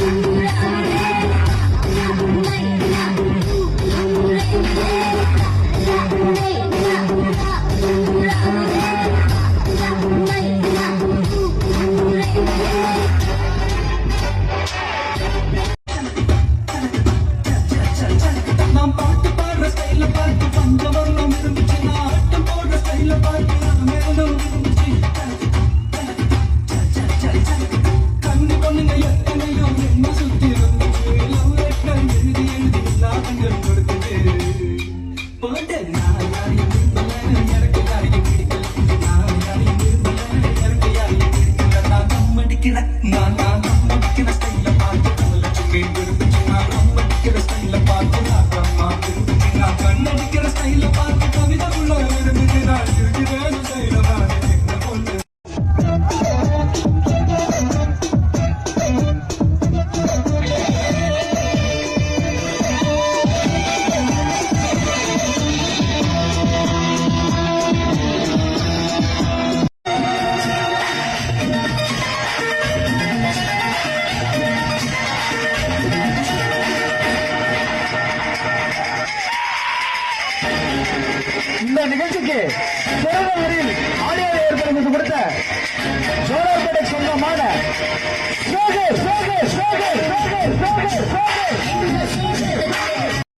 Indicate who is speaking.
Speaker 1: Thank you.
Speaker 2: కిలక్ నా నా కిలక్
Speaker 3: இந்த நிகழ்ச்சிக்கு சிறந்த